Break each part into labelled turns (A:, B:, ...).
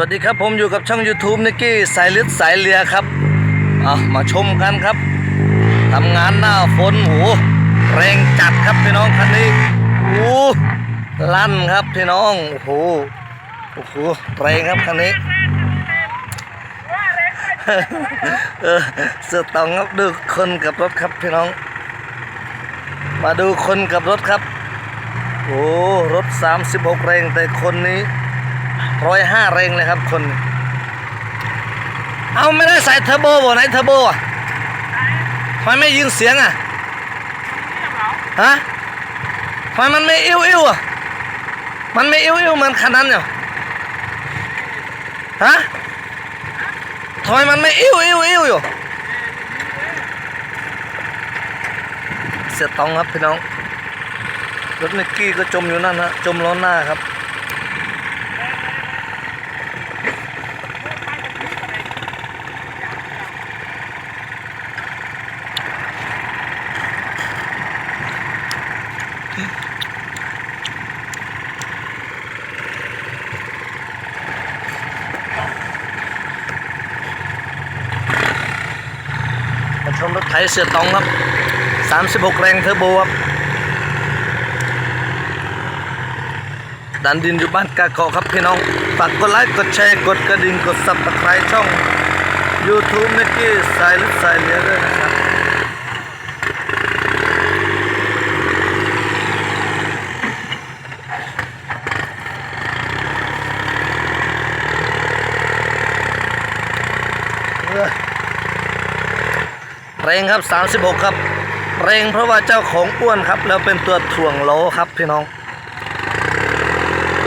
A: วัสดีครับผมอยู่กับช่อง YouTube นิกกี้สายลึกสายเลียครับเอามาชมกันครับทำงานหน้าฝนโหแรงจัดครับพี่น้องคันนี้โอ้ลั่นครับพี่น้องโอ้โหโอ้โหแรงครับคันนี้เออเสือตองครับดูคนกับรถครับพี่น้อง มาดูคนกับรถครับโอ้รถ 36 แรงแต่คนนี้ ร้อยห้าแรงเลยครับคน เอาไม่ได้ใส่เทอร์โบบ่ไหนเทอร์โบอะทำไมไม่ยินเสียงอะฮะทำไมมันไม่อิ้วอิ้วอะมันไม่อิ้วอิ้วเหมือนคันนั้นเหรอฮะทำไมมันไม่อิ้วอิ้วอิ้วอยู่เสียตองครับพี่น้องรถนิกกี้ก็จมอยู่นั่นฮะจมล้อหน้าครับ ชมรถไถเสือตองครับ 36 แรงเทอร์โบครับดันดินอยู่บ้านกาเกาะครับพี่น้องฝากกดไลค์กดแชร์กดกระดิ่งกดซับสไครต์ช่อง YouTube นิกกี้สายลึกสายเหลือด้วยนะครับเร่งครับ 36 ครับเร่งเพราะว่าเจ้าของอ้วนครับ แล้วเป็นตัวถ่วงโลครับพี่น้อง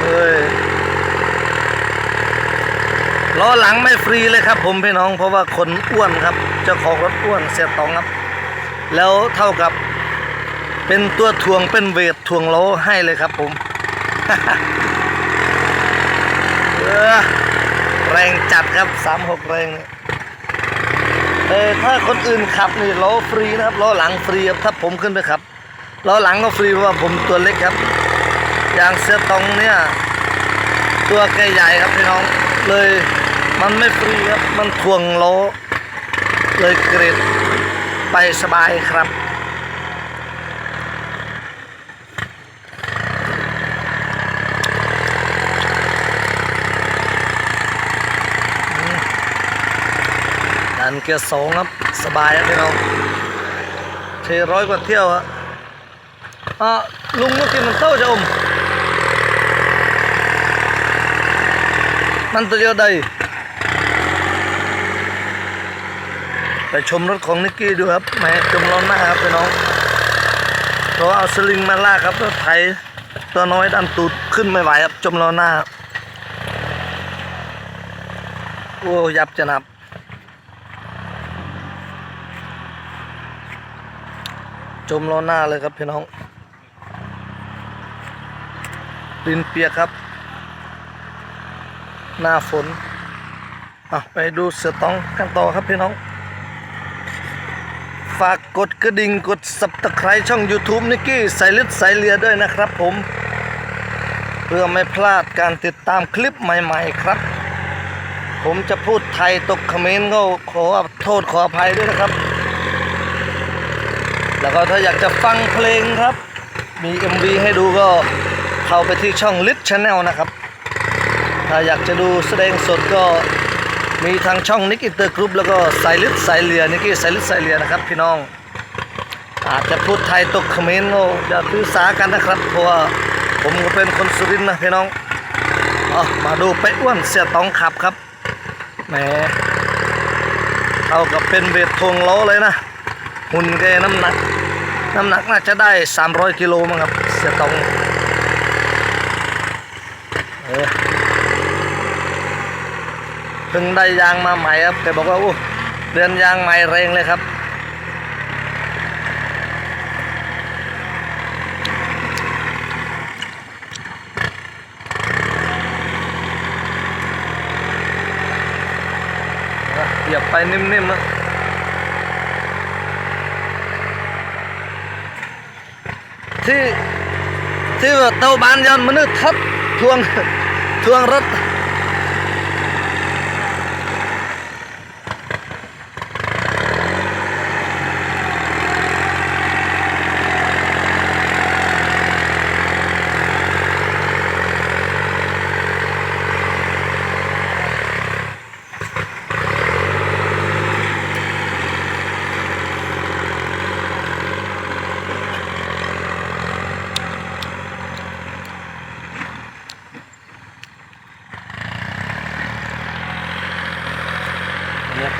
A: เอ้ยล้อหลังไม่ฟรีเลยครับ ผมพี่น้องเพราะว่าคนอ้วนครับ เจ้าของรถอ้วนเสียตองครับ แล้วเท่ากับเป็นตัวถ่วงเป็นเวทถ่วงโลให้เลยครับผมเออแรงจัดครับ 36 แรงเนี่ย เออถ้าคนอื่นขับนี่ล้อฟรีนะครับล้อหลังฟรีครับถ้าผมขึ้นไปขับล้อหลังก็ฟรีเพราะว่าผมตัวเล็กครับ อย่างเสือตองเนี่ยตัวแกใหญ่ครับพี่น้องเลยมันไม่ฟรีครับมันทวงล้อเลยเกรดไปสบายครับ เกียร์สองครับสบายครับพี่น้องเทร้อยกว่าเที่ยวฮะอะลุงเมื่อกี้มันเต้าจะอมมันตัวเดียวใดไปชมรถของนิกกี้ดูครับแหมจมร้อนมากครับพี่น้องเราเอาสลิงมาลากครับรถไถตัวน้อยดันตูดขึ้นไม่ไหวครับจมร้อนหน้าโอ้ยับจะนับ จมล้อหน้าเลยครับพี่น้องดินเปียกครับ หน้าฝนอะไปดูเสือตองกันต่อครับพี่น้อง ฝากกดกระดิ่งกดสับตะไคร้ช่อง YouTube นิกกี้ใส่ลึกใส่เลียด้วยนะครับผม เพื่อไม่พลาดการติดตามคลิปใหม่ๆครับ ผมจะพูดไทยตกเขมรก็ขอโทษขออภัยด้วยนะครับ แล้วก็ถ้าอยากจะฟังเพลงครับ มี MV ให้ดูก็เข้าไปที่ช่อง Lit Channel นะครับ ถ้าอยากจะดูแสดงสดก็มีทางช่องนิกอินเตอร์กรุ๊ปแล้วก็สายลิสายเลียนิกกี้สายลิสายเลียนะครับพี่น้อง อาจจะพูดไทยตกเขมรก็อย่าถือสากันนะครับ เพราะว่าผมก็เป็นคนสุรินทร์นะพี่น้องอมาดูไปอ้วนเสียตองขับครับแหมเท่ากับเป็นเบททวงล้อเลยนะ หุ่นแกน้ำหนัก น้ำหนักน่าจะได้ 300 กิโลมั้งครับเสียตองเออเพิ่งได้ยางมาใหม่ครับแกบอกว่าโอ้เดือนยางใหม่แรงเลยครับ เหยียบไปนิ่มๆนะ ที่ที่ว่าเตาบ้านยันมนุษย์ทัดทวงทวงรถ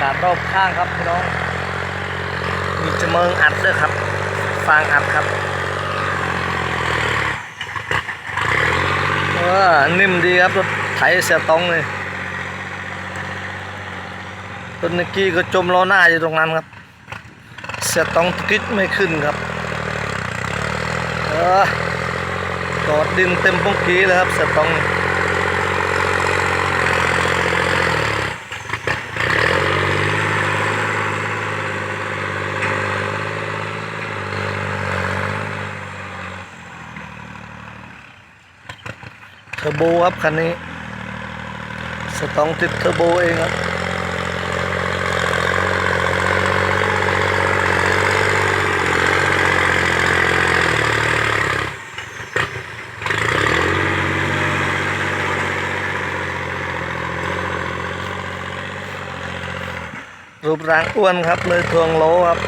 A: กาศรอบข้างครับพี่น้อง มีจะเมิงอัดด้วยครับ ฟางอัดครับ เออ นิ่มดีครับรถไถเสียตองเลยรถนิกกี้ก็จมล้อหน้าอยู่ตรงนั้นครับ เสียตองตะกิดไม่ขึ้นครับ เออกอดดินเต็มปุ้งกี้เลยครับเสียตอง เทอร์โบครับคันนี้ สตองติดเทอร์โบเองครับรูปร่างอ้วนครับเลยทวงโลครับ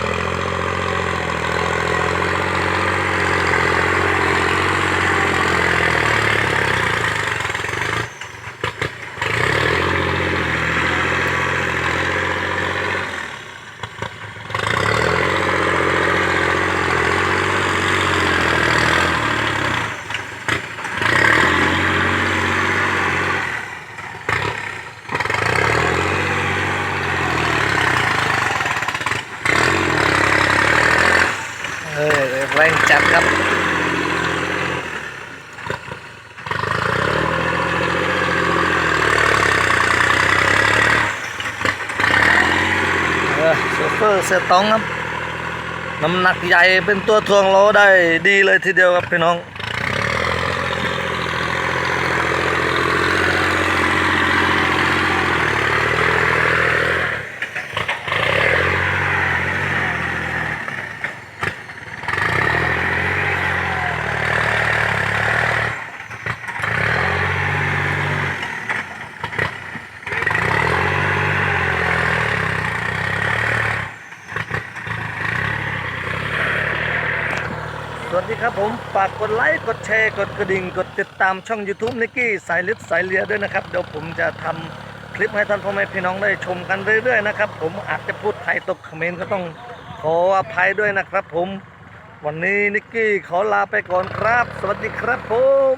A: เออแรงจัดครับ เออโซ เฟอร์เซตองครับ น้ำหนักใหญ่เป็นตัวทวงล้อได้ดีเลยทีเดียวครับพี่น้อง สวัสดีครับผมฝากกดไลค์กดแชร์กดกระดิ่ง กดติดตามช่อง YouTube นิกกี้สายลิดสายเลียด้วยนะครับ เดี๋ยวผมจะทำคลิปให้ท่านพ่อแม่พี่น้องได้ชมกันเรื่อยๆนะครับ ผมอาจจะพูดไทยตกเขมรก็ต้องขออภัยด้วยนะครับ ผม วันนี้นิกกี้ขอลาไปก่อนครับ สวัสดีครับผม